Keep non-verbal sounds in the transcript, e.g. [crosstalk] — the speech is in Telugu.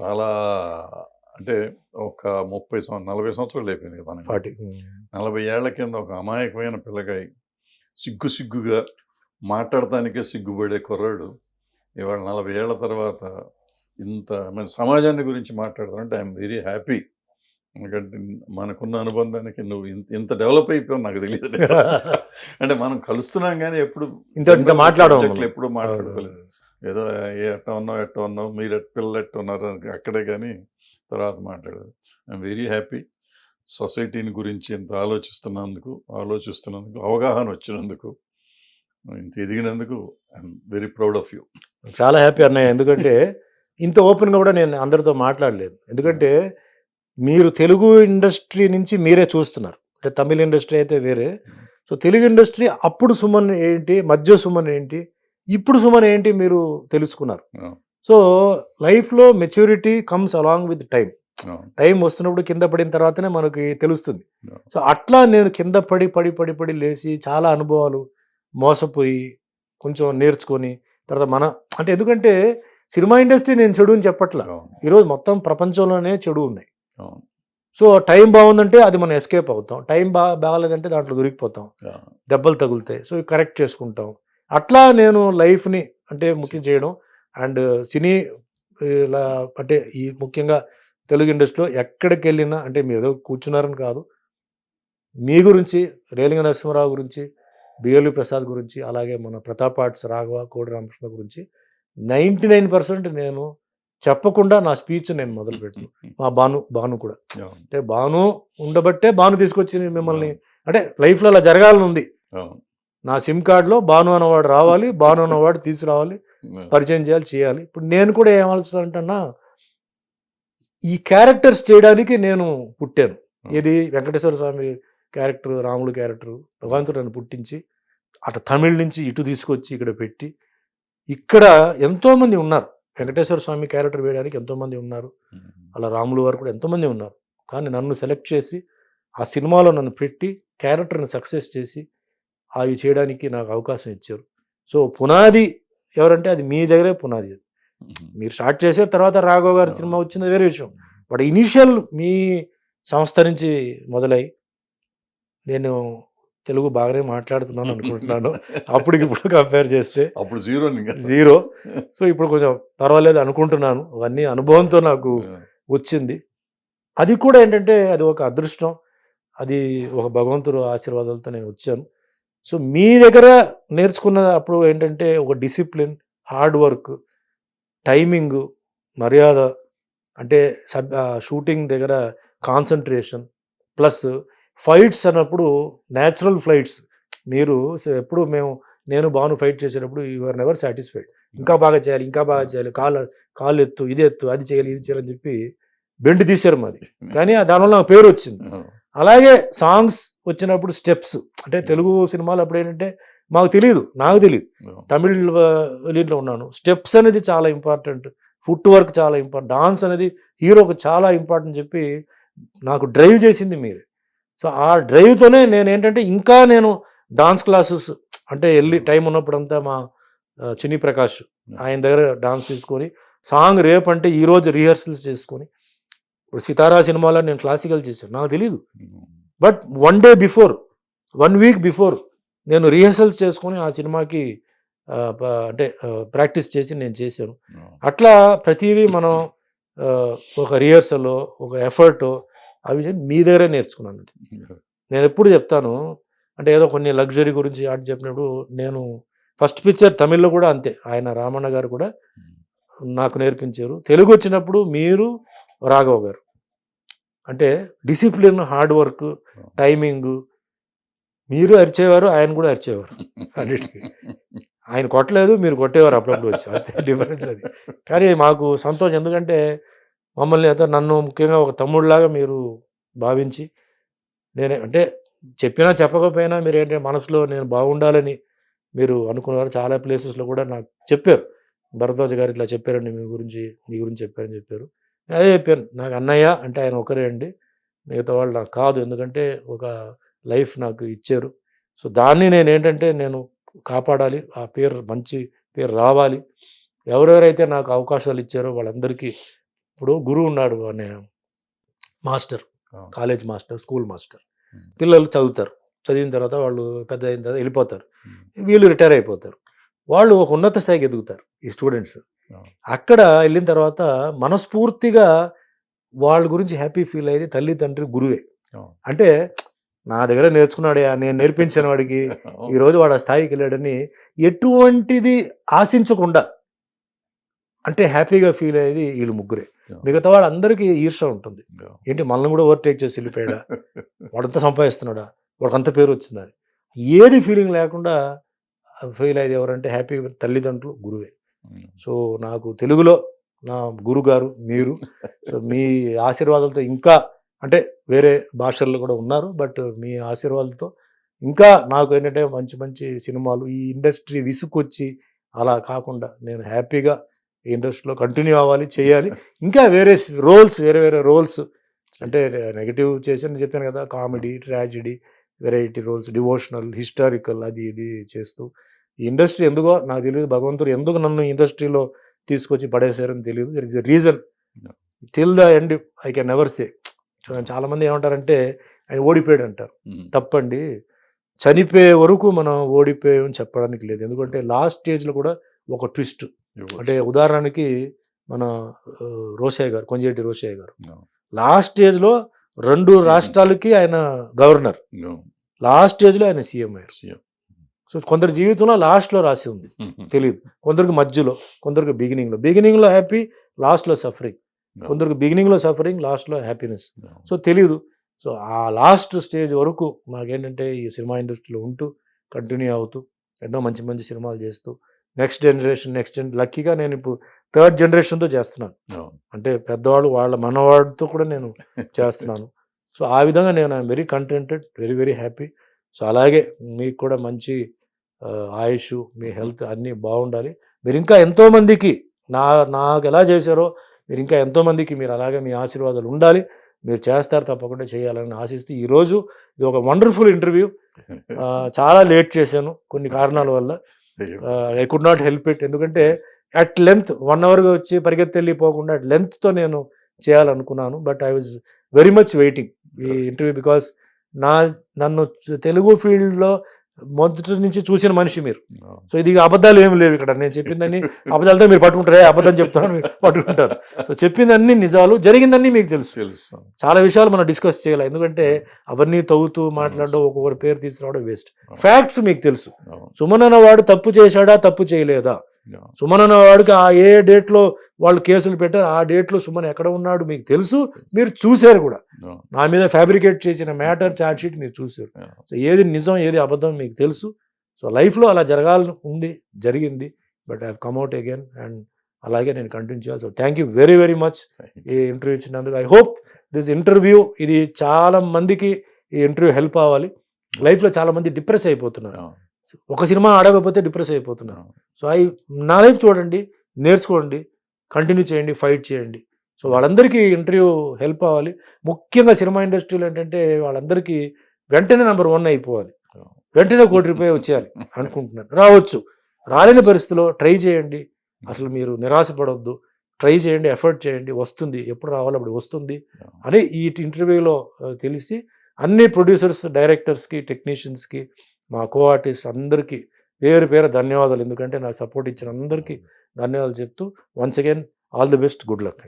చాలా అంటే ఒక ముప్పై సంవత్సరం నలభై సంవత్సరాలు అయిపోయింది కదా మనకి. ఫార్టీ నలభై ఏళ్ళ కింద ఒక అమాయకమైన పిల్లకాయ సిగ్గు సిగ్గుగా మాట్లాడటానికే సిగ్గుపడే కుర్రాడు. ఇవాళ నలభై ఏళ్ళ తర్వాత ఇంత మన సమాజాన్ని గురించి మాట్లాడుతానంటే ఐఎమ్ వెరీ హ్యాపీ. ఎందుకంటే మనకున్న అనుబంధానికి నువ్వు ఇంత ఇంత డెవలప్ అయిపోయావు నాకు తెలియదు. [laughs] అంటే మనం కలుస్తున్నాం కానీ ఎప్పుడు ఇంత లు ఎప్పుడు మాట్లాడుకోలేదు. ఏదో ఎట్ట ఉన్నావు ఎట్ట ఉన్నావు మీరు పిల్లలు ఎట్ట ఉన్నారు అక్కడే కానీ తర్వాత మాట్లాడదు. ఐఎమ్ వెరీ హ్యాపీ సొసైటీని గురించి ఇంత ఆలోచిస్తున్నందుకు ఆలోచిస్తున్నందుకు అవగాహన వచ్చినందుకు ఇంత ఎదిగినందుకు I'm very proud of you చాలా హ్యాపీ అన్నయ్య. ఎందుకంటే ఇంత ఓపెన్గా కూడా నేను అందరితో మాట్లాడలేదు. ఎందుకంటే మీరు తెలుగు ఇండస్ట్రీ నుంచి మీరే చూస్తున్నారు. అంటే తమిళ ఇండస్ట్రీ అయితే వేరే. సో తెలుగు ఇండస్ట్రీ అప్పుడు సుమన్ ఏంటి మధ్య సుమన్ ఏంటి ఇప్పుడు సుమన్ ఏంటి మీరు తెలుసుకున్నారు. సో లైఫ్లో maturity comes along with time time వస్తున్నప్పుడు కింద పడిన తర్వాతనే మనకి తెలుస్తుంది. సో అట్లా నేను కింద పడి పడి పడి పడి లేచి చాలా అనుభవాలు మోసపోయి కొంచెం నేర్చుకొని తర్వాత మన అంటే ఎందుకంటే సినిమా ఇండస్ట్రీ నేను చెడు అని చెప్పట్లా. ఈరోజు మొత్తం ప్రపంచంలోనే చెడు ఉన్నాయి. సో టైం బాగుందంటే అది మనం ఎస్కేప్ అవుతాం. టైం బా బాగాలేదంటే దాంట్లో దొరికిపోతాం. దెబ్బలు తగులుతాయి. సో కరెక్ట్ చేసుకుంటాం. అట్లా నేను లైఫ్ని అంటే ముఖ్యం చేయడం. అండ్ సినీ ఇలా అంటే ఈ ముఖ్యంగా తెలుగు ఇండస్ట్రీలో ఎక్కడికి వెళ్ళినా అంటే మీరు ఏదో కూర్చున్నారని కాదు. మీ గురించి రేలింగ నరసింహరావు గురించి బిఎల్వి ప్రసాద్ గురించి అలాగే మన ప్రతాప్ ఆర్ట్స్ రాఘవ కోడి రామకృష్ణ గురించి నైంటీ నైన్ పర్సెంట్ నేను చెప్పకుండా నా స్పీచ్ నేను మొదలుపెట్టాను. మా భాను భాను కూడా. అంటే భాను ఉండబట్టే భాను తీసుకొచ్చి మిమ్మల్ని. అంటే లైఫ్లో అలా జరగాలని ఉంది. నా సిమ్ కార్డులో భాను అన్నవాడు రావాలి భాను అన్నవాడు తీసుకురావాలి పరిచయం చేయాలి చేయాలి. ఇప్పుడు నేను కూడా ఏమాలుస్తానంటన్నా ఈ క్యారెక్టర్స్ చేయడానికి నేను పుట్టాను. ఇది వెంకటేశ్వర స్వామి క్యారెక్టర్ రాముడు క్యారెక్టర్ భగవంతుడు నన్ను పుట్టించి అటు తమిళ్ నుంచి ఇటు తీసుకొచ్చి ఇక్కడ పెట్టి ఇక్కడ ఎంతోమంది ఉన్నారు. వెంకటేశ్వర స్వామి క్యారెక్టర్ వేయడానికి ఎంతోమంది ఉన్నారు. అలా రాములు వారు కూడా ఎంతోమంది ఉన్నారు. కానీ నన్ను సెలెక్ట్ చేసి ఆ సినిమాలో నన్ను పెట్టి క్యారెక్టర్ని సక్సెస్ చేసి అవి చేయడానికి నాకు అవకాశం ఇచ్చారు. సో పునాది ఎవరంటే అది మీ దగ్గరే పునాది మీరు స్టార్ట్ చేసే తర్వాత రాఘవ గారి సినిమా వచ్చింది వేరే విషయం. బట్ ఇనీషియల్ మీ సంస్థ నుంచి మొదలై నేను తెలుగు బాగానే మాట్లాడుతున్నాను అనుకుంటున్నాను. [laughs] అప్పటికి ఇప్పుడు కంపేర్ చేస్తే అప్పుడు జీరో జీరో సో ఇప్పుడు కొంచెం పర్వాలేదు అనుకుంటున్నాను. అవన్నీ అనుభవంతో నాకు వచ్చింది. అది కూడా ఏంటంటే అది ఒక అదృష్టం. అది ఒక భగవంతుడు ఆశీర్వాదాలతో నేను వచ్చాను. సో మీ దగ్గర నేర్చుకున్న అప్పుడు ఏంటంటే ఒక డిసిప్లిన్ హార్డ్ వర్క్ టైమింగ్ మర్యాద అంటే సబ్ షూటింగ్ దగ్గర కాన్సన్ట్రేషన్ ప్లస్ ఫైట్స్ అన్నప్పుడు న్యాచురల్ ఫ్లైట్స్. మీరు ఎప్పుడు మేము నేను బాను ఫైట్ చేసేటప్పుడు యూఆర్ నెవర్ సాటిస్ఫైడ్. ఇంకా బాగా చేయాలి ఇంకా బాగా చేయాలి కాలు కాళ్ళు ఎత్తు ఇది ఎత్తు అది చేయాలి ఇది చేయాలని చెప్పి బెండ్ తీశారు మాది. కానీ ఆ దానివల్ల నాకు పేరు వచ్చింది అలాగే సాంగ్స్ వచ్చినప్పుడు స్టెప్స్ అంటే తెలుగు సినిమాలు అప్పుడు ఏంటంటే మాకు తెలియదు నాకు తెలియదు తమిళ్ లీన్లో ఉన్నాను. స్టెప్స్ అనేది చాలా ఇంపార్టెంట్. ఫుట్ వర్క్ చాలా ఇంపార్టెంట్ డాన్స్ అనేది హీరోకి చాలా ఇంపార్టెంట్ చెప్పి నాకు డ్రైవ్ చేసింది మీరు. సో ఆ డ్రైవ్తోనే నేను ఏంటంటే ఇంకా నేను డాన్స్ క్లాసెస్ అంటే వెళ్ళి టైం ఉన్నప్పుడంతా మా చిన్ని ప్రకాష్ ఆయన దగ్గర డాన్స్ తీసుకొని సాంగ్ రేపు అంటే ఈ రోజు రిహర్సల్స్ చేసుకొని ఇప్పుడు సితారా సినిమాలో నేను క్లాసికల్ చేశాను. నాకు తెలియదు but one day before one week before నేను రిహర్సల్స్ చేసుకొని ఆ సినిమాకి అంటే ప్రాక్టీస్ చేసి నేను చేశాను. అట్లా ప్రతిదీ మనం ఒక రిహర్సల్ ఒక ఎఫర్ట్ అవి మీ దగ్గరే నేర్చుకున్నాను నేను. ఎప్పుడు చెప్తాను అంటే ఏదో కొన్ని లగ్జరీ గురించి ఆడి చెప్పినప్పుడు నేను ఫస్ట్ పిక్చర్ తమిళ్ళో కూడా అంతే. ఆయన రామన్న గారు కూడా నాకు నేర్పించారు. తెలుగు వచ్చినప్పుడు మీరు రాఘవ గారు. అంటే డిసిప్లిన్ హార్డ్ వర్క్ టైమింగ్ మీరు అరిచేవారు ఆయన కూడా అరిచేవారు. అన్నిటికీ. ఆయన కొట్టలేదు మీరు కొట్టేవారు అప్పుడప్పుడు వచ్చి. అంతే డిఫరెన్స్ అది. కానీ మాకు సంతోషం. ఎందుకంటే మమ్మల్ని అయితే నన్ను ముఖ్యంగా ఒక తమ్ముడిలాగా మీరు భావించి నేనే అంటే చెప్పినా చెప్పకపోయినా మీరు ఏంటంటే మనసులో నేను బాగుండాలని మీరు అనుకున్నారు. చాలా ప్లేసెస్లో కూడా నాకు చెప్పారు. భరద్వాజ గారు ఇట్లా చెప్పారండి మీ గురించి మీ గురించి చెప్పారని చెప్పారు. అదే చెప్పాను. నాకు అన్నయ్య అంటే ఆయన ఒకరే అండి. మిగతా వాళ్ళు నాకు కాదు. ఎందుకంటే ఒక లైఫ్ నాకు ఇచ్చారు. సో దాన్ని నేను ఏంటంటే నేను కాపాడాలి. ఆ పేరు మంచి పేరు రావాలి. ఎవరెవరైతే నాకు అవకాశాలు ఇచ్చారో వాళ్ళందరికీ ఇప్పుడు గురువు ఉన్నాడు అనే master. College master school master. పిల్లలు చదువుతారు. చదివిన తర్వాత వాళ్ళు పెద్ద అయిన తర్వాత వెళ్ళిపోతారు. వీళ్ళు రిటైర్ అయిపోతారు. వాళ్ళు ఒక ఉన్నత స్థాయికి ఎదుగుతారు ఈ స్టూడెంట్స్. అక్కడ వెళ్ళిన తర్వాత మనస్ఫూర్తిగా వాళ్ళ గురించి హ్యాపీ ఫీల్ అయ్యేది తల్లి తండ్రి గురువే. అంటే నా దగ్గర నేర్చుకున్నాడే నేను నేర్పించిన వాడికి [laughs] ఈ రోజు వాడు ఆ స్థాయికి వెళ్ళాడని ఎటువంటిది ఆశించకుండా అంటే హ్యాపీగా ఫీల్ అయ్యేది వీళ్ళు ముగ్గురే. మిగతా వాళ్ళందరికీ ఈర్ష ఉంటుంది. ఏంటి మనల్ని కూడా ఓవర్టేక్ చేసి వెళ్ళిపోయాడా? వాడంతా సంపాదిస్తున్నాడా? వాడికి అంత పేరు వచ్చిందా అని. ఏది ఫీలింగ్ లేకుండా ఫీల్ అయ్యేది ఎవరంటే హ్యాపీ తల్లిదండ్రులు గురువే. సో నాకు తెలుగులో నా గురుగారు మీరు సో మీ ఆశీర్వాదాలతో ఇంకా అంటే వేరే భాషల్లో కూడా ఉన్నారు బట్ మీ ఆశీర్వాదాలతో ఇంకా నాకు ఏంటంటే మంచి మంచి సినిమాలు ఈ ఇండస్ట్రీ విసుకొచ్చి అలా కాకుండా నేను హ్యాపీగా ఈ ఇండస్ట్రీలో కంటిన్యూ అవ్వాలి చేయాలి. ఇంకా వేరే రోల్స్ వేరే వేరే రోల్స్ అంటే నెగిటివ్ చేసాను చెప్పాను కదా comedy tragedy variety roles devotional historical అది ఇది చేస్తూ ఈ ఇండస్ట్రీ ఎందుకో నాకు తెలియదు. భగవంతుడు ఎందుకు నన్ను ఇండస్ట్రీలో తీసుకొచ్చి పడేశారని తెలియదు. There is a reason. Till the end I can never say చాలా మంది ఏమంటారంటే ఆయన ఓడిపోయాడు అంటారు ఉమ్. తప్పండి. చనిపోయే వరకు మనం ఓడిపోయామని చెప్పడానికి లేదు. ఎందుకంటే లాస్ట్ స్టేజ్లో కూడా ఒక ట్విస్ట్ అంటే ఉదాహరణకి మన రోషయ్య గారు కొంజేటి రోషయ్య గారు. లాస్ట్ స్టేజ్లో రెండు రాష్ట్రాలకి ఆయన గవర్నర్. లాస్ట్ స్టేజ్లో ఆయన సీఎం అయ్యారు. సీఎం. సో కొందరి జీవితంలో లాస్ట్లో రాసి ఉంది. తెలియదు కొందరికి మధ్యలో కొందరికి బిగినింగ్లో బిగినింగ్లో హ్యాపీ లాస్ట్లో సఫరింగ్ కొందరికి బిగినింగ్లో సఫరింగ్ లాస్ట్లో హ్యాపీనెస్. సో తెలియదు సో ఆ లాస్ట్ స్టేజ్ వరకు నాకేంటంటే ఈ సినిమా ఇండస్ట్రీలో ఉంటూ కంటిన్యూ అవుతూ ఎన్నో మంచి మంచి సినిమాలు చేస్తూ నెక్స్ట్ జనరేషన్ నెక్స్ట్ జన్ లక్కీగా నేను ఇప్పుడు థర్డ్ జనరేషన్తో చేస్తున్నాను. అంటే పెద్దవాళ్ళు వాళ్ళ మనవాడితో కూడా నేను చేస్తున్నాను. [laughs] సో ఆ విధంగా నేను I'm very contented very very happy so అలాగే మీకు కూడా మంచి ఆయుష్ మీ హెల్త్ అన్నీ బాగుండాలి. మీరు ఇంకా ఎంతోమందికి నా నాకు ఎలా చేశారో మీరు ఇంకా ఎంతోమందికి మీరు అలాగే మీ ఆశీర్వాదాలు ఉండాలి. మీరు చేస్తారు తప్పకుండా చేయాలని ఆశిస్తూ ఈరోజు ఇది ఒక వండర్ఫుల్ ఇంటర్వ్యూ. చాలా లేట్ చేశాను కొన్ని కారణాల వల్ల. I could not help it. ఎందుకంటే అట్ లెంత్ వన్ అవర్గా వచ్చి పరిగెత్తి వెళ్ళిపోకుండా అట్ లెంత్తో నేను చేయాలనుకున్నాను. But I was very much waiting ఈ ఇంటర్వ్యూ బికాస్ నా నన్ను తెలుగు ఫీల్డ్లో మొదటి నుంచి చూసిన మనిషి మీరు. సో ఇది అబద్ధాలు ఏమి లేవు ఇక్కడ. నేను చెప్పిందని [laughs] అబద్ధాలతో మీరు పట్టుకుంటారు? "ఏ, అబద్ధం చెప్తాను మీరు పట్టుకుంటారు. సో చెప్పిందన్నీ నిజాలు జరిగిందన్నీ మీకు తెలుసు. తెలుసు. చాలా విషయాలు మనం డిస్కస్ చేయాలి. ఎందుకంటే అవన్నీ తవ్వుతూ మాట్లాడడం ఒక్కొక్కరి పేరు తీసుకురావడం వేస్ట్ ఫ్యాక్ట్స్ మీకు తెలుసు. సుమన్ అన్నవాడు తప్పు చేశాడా తప్పు చేయలేదా. సుమన్ అన్నవాడికి ఆ ఏ డేట్లో వాళ్ళు కేసులు పెట్టారు ఆ డేట్లో సుమన్ ఎక్కడ ఉన్నాడు మీకు తెలుసు మీరు చూశారు కూడా. నా మీద ఫ్యాబ్రికేట్ చేసిన మ్యాటర్ ఛార్జ్ షీట్ మీరు చూశారు. సో ఏది నిజం ఏది అబద్ధం మీకు తెలుసు. సో లైఫ్లో అలా జరగాలని ఉంది జరిగింది. But I come at again and అలాగే నేను కంటిన్యూ చేయాలి. So thank you very very much ఈ ఇంటర్వ్యూ ఇచ్చినందుకు. ఐ హోప్ దిస్ ఇంటర్వ్యూ ఇది చాలా మందికి ఈ ఇంటర్వ్యూ హెల్ప్ అవ్వాలి. లైఫ్లో చాలా మంది డిప్రెస్ అయిపోతున్నారు. ఒక సినిమా ఆడకపోతే డిప్రెస్ అయిపోతున్నారు అవును. సో ఐ నా లైఫ్ చూడండి నేర్చుకోండి కంటిన్యూ చేయండి ఫైట్ చేయండి. సో వాళ్ళందరికీ ఇంటర్వ్యూ హెల్ప్ అవ్వాలి. ముఖ్యంగా సినిమా ఇండస్ట్రీలో ఏంటంటే వాళ్ళందరికీ వెంటనే నెంబర్ వన్ అయిపోవాలి. వెంటనే కోటి రూపాయలు వచ్చేయాలి అనుకుంటున్నారు. రావచ్చు. రాలేని పరిస్థితిలో ట్రై చేయండి. అసలు మీరు నిరాశపడవద్దు ట్రై చేయండి ఎఫర్ట్ చేయండి. వస్తుంది. ఎప్పుడు రావాలో అప్పుడు వస్తుంది. అని ఈ ఇంటర్వ్యూలో తెలిసి అన్ని ప్రొడ్యూసర్స్ డైరెక్టర్స్కి టెక్నీషియన్స్కి మా కో ఆర్టిస్ట్ అందరికీ పేరు పేరు ధన్యవాదాలు. ఎందుకంటే నాకు సపోర్ట్ ఇచ్చిన అందరికీ ధన్యవాదాలు చెప్తూ once again all the best good luck